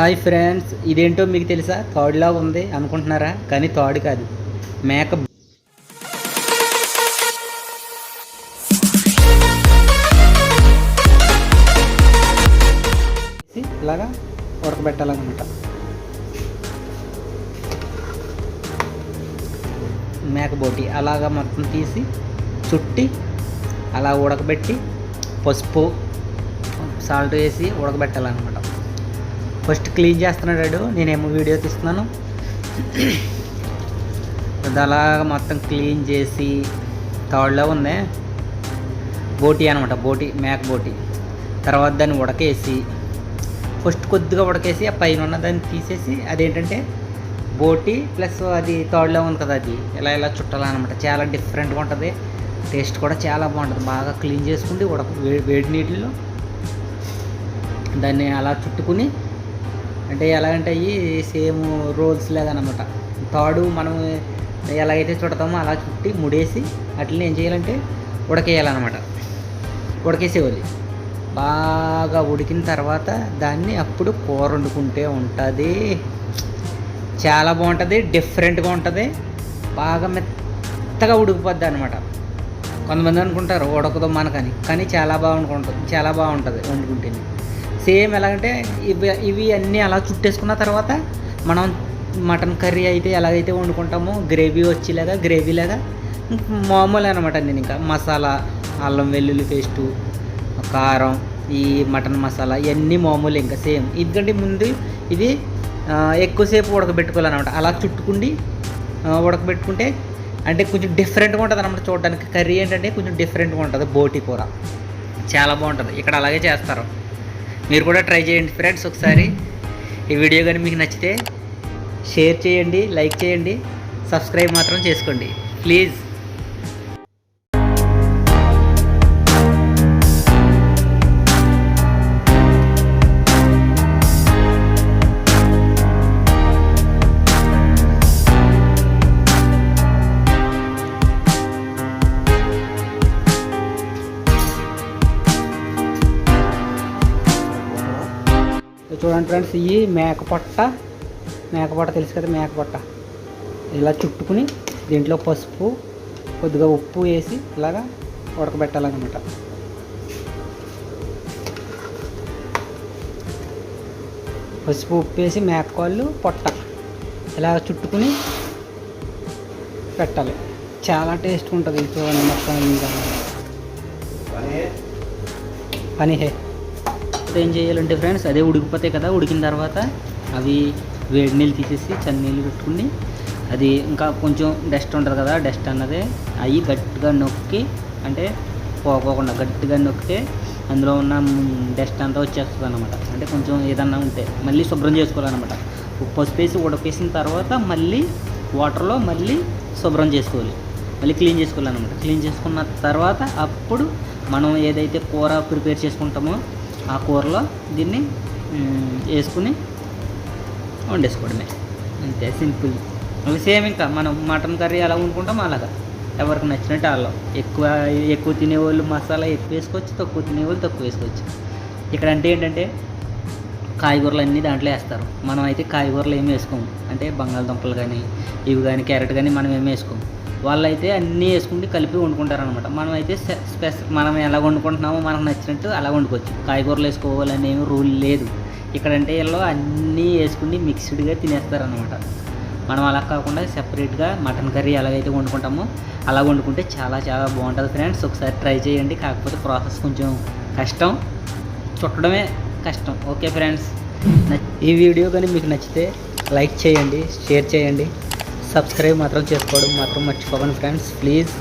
Hi friends ఇదేంటో మీకు తెలుసా? థర్డ్లాగా ఉంది అనుకుంటున్నారా? కానీ థర్డ్ కాదు. మేక ఇలాగా ఉడకబెట్టాలన్నమాట మేక బోటి అలాగా మొత్తం తీసి చుట్టి అలా ఉడకబెట్టి పసుపు సాల్ట్ వేసి ఉడకబెట్టాలన్నమాట. ఫస్ట్ క్లీన్ చేస్తున్నాడు నేనేమో వీడియో తీస్తున్నాను. అది మొత్తం క్లీన్ చేసి తాళ్ళలో ఉంది. బోటి అనమాట బోటి మేక బోటి. తర్వాత దాన్ని ఉడకేసి ఫస్ట్ కొద్దిగా ఉడకేసి ఆ పైన ఉన్న దాన్ని తీసేసి అదేంటంటే బోటి ప్లస్ అది తాడులో ఉంది కదా అది. ఇలా ఇలా చుట్టాలన్నమాట చాలా డిఫరెంట్గా ఉంటుంది. టేస్ట్ కూడా చాలా బాగుంటుంది. బాగా క్లీన్ చేసుకుంటే ఉడక వేడి నీటిలో. దాన్ని అలా చుట్టుకుని అంటే ఎలాగంటే అవి సేమ్ రోల్స్ లాగా అనమాట తాడు మనం ఎలాగైతే చుడతామో అలా చుట్టి ముడేసి అట్లనే ఏం చేయాలంటే ఉడకేయాలన్నమాట. ఉడకేసేవాలి బాగా ఉడికిన తర్వాత దాన్ని అప్పుడు కూర వండుకుంటే ఉంటుంది. చాలా బాగుంటుంది డిఫరెంట్గా ఉంటుంది. బాగా మెత్తగా ఉడికిపోద్ది అనమాట కొంతమంది అనుకుంటారు ఉడకదు మనకని. కానీ చాలా బాగుంటుంది చాలా బాగుంటుంది వండుకుంటేనే. సేమ్ ఎలాగంటే ఇవి ఇవి అన్నీ అలా చుట్టేసుకున్న తర్వాత మనం మటన్ కర్రీ అయితే ఎలాగైతే వండుకుంటామో గ్రేవీ వచ్చేలాగా గ్రేవీలాగా మామూలు అనమాట నేను ఇంకా. మసాలా అల్లం వెల్లుల్లి పేస్టు కారం ఈ మటన్ మసాలా ఇవన్నీ మామూలు ఇంకా సేమ్. ఎందుకంటే ముందు ఇది ఎక్కువసేపు ఉడకబెట్టుకోవాలన్నమాట. అలా చుట్టుకుండి ఉడకబెట్టుకుంటే అంటే కొంచెం డిఫరెంట్గా ఉంటుంది అనమాట చూడడానికి. కర్రీ ఏంటంటే కొంచెం డిఫరెంట్గా ఉంటుంది బోటి కూర. చాలా బాగుంటుంది. ఇక్కడ అలాగే చేస్తారు. మీరు కూడా ట్రై చేయండి ఫ్రెండ్స్ ఒకసారి. ఈ వీడియో కానీ మీకు నచ్చితే షేర్ చేయండి లైక్ చేయండి సబ్స్క్రైబ్ మాత్రం చేసుకోండి. ప్లీజ్ చూడండి ఫ్రెండ్స్ ఇవి మేక పొట్ట. మేక పొట్ట తెలుసు కదా మేక పొట్ట. ఇలా చుట్టుకుని దీంట్లో పసుపు కొద్దిగా ఉప్పు వేసి ఇలాగా ఉడకబెట్టాలన్నమాట. పసుపు ఉప్పు వేసి మేకకాళ్ళు పొట్ట. ఇలా చుట్టుకుని పెట్టాలి. చాలా టేస్ట్ ఉంటుంది చూడండి మొత్తం పని హే ఏం చేయాలంటే ఫ్రెండ్స్ అదే ఉడికిపోతాయి కదా ఉడికిన తర్వాత అవి వేడి నీళ్ళు తీసేసి చన్ని నీళ్ళు పెట్టుకుని అది ఇంకా కొంచెం డస్ట్ ఉంటుంది కదా డస్ట్ అన్నది అవి గట్టిగా నొక్కి అంటే పోకోకుండా గట్టిగా నొక్కితే అందులో ఉన్న డస్ట్ అంతా వచ్చేస్తుంది అనమాట అంటే కొంచెం ఏదన్నా ఉంటే మళ్ళీ శుభ్రం చేసుకోవాలన్నమాట. ఉప్పు పసుపు వేసి ఉడకేసిన తర్వాత మళ్ళీ వాటర్లో మళ్ళీ శుభ్రం చేసుకోవాలి. మళ్ళీ క్లీన్ చేసుకోవాలన్నమాట. క్లీన్ చేసుకున్న తర్వాత అప్పుడు మనం ఏదైతే కూర ప్రిపేర్ చేసుకుంటామో ఆ కూరలో దీన్ని వేసుకుని వండేసుకోవడమే. అంతే సింపుల్. అవి సేమ్ ఇంకా మనం మటన్ కర్రీ ఎలా వండుకుంటామో అలాగా. ఎవరికి నచ్చినట్టు వాళ్ళు ఎక్కువ ఎక్కువ తినేవాళ్ళు మసాలా ఎక్కువ వేసుకోవచ్చు తక్కువ తినేవాళ్ళు తక్కువ వేసుకోవచ్చు. ఇక్కడ అంటే ఏంటంటే కాయగూరలు అన్నీ దాంట్లో వేస్తారు. మనం అయితే కాయగూరలు ఏమి వేసుకోము. అంటే బంగాళదుంపలు కానీ ఇవి కానీ క్యారెట్ కానీ మనం ఏమి వేసుకోము. వాళ్ళైతే అన్నీ వేసుకుంటే కలిపి వండుకుంటారనమాట మనం అయితే స్పెషల్ మనం ఎలా వండుకుంటున్నామో మనకు నచ్చినట్టు అలా వండుకోవచ్చు. కాయగూరలు వేసుకోవాలని రూల్ లేదు. ఇక్కడంటే వీళ్ళు అన్నీ వేసుకుని మిక్స్డ్గా తినేస్తారనమాట మనం అలా కాకుండా సెపరేట్గా మటన్ కర్రీ ఎలాగైతే వండుకుంటామో అలా వండుకుంటే చాలా చాలా బాగుంటుంది ఫ్రెండ్స్. ఒకసారి ట్రై చేయండి. కాకపోతే ప్రాసెస్ కొంచెం కష్టం. చుట్టడమే కష్టం. Okay friends. ఈ వీడియో కానీ మీకు నచ్చితే లైక్ చేయండి షేర్ చేయండి. సబ్స్క్రైబ్ మాత్రం చేసుకోవడం మాత్రం మర్చిపోకండి ఫ్రెండ్స్. ప్లీజ్.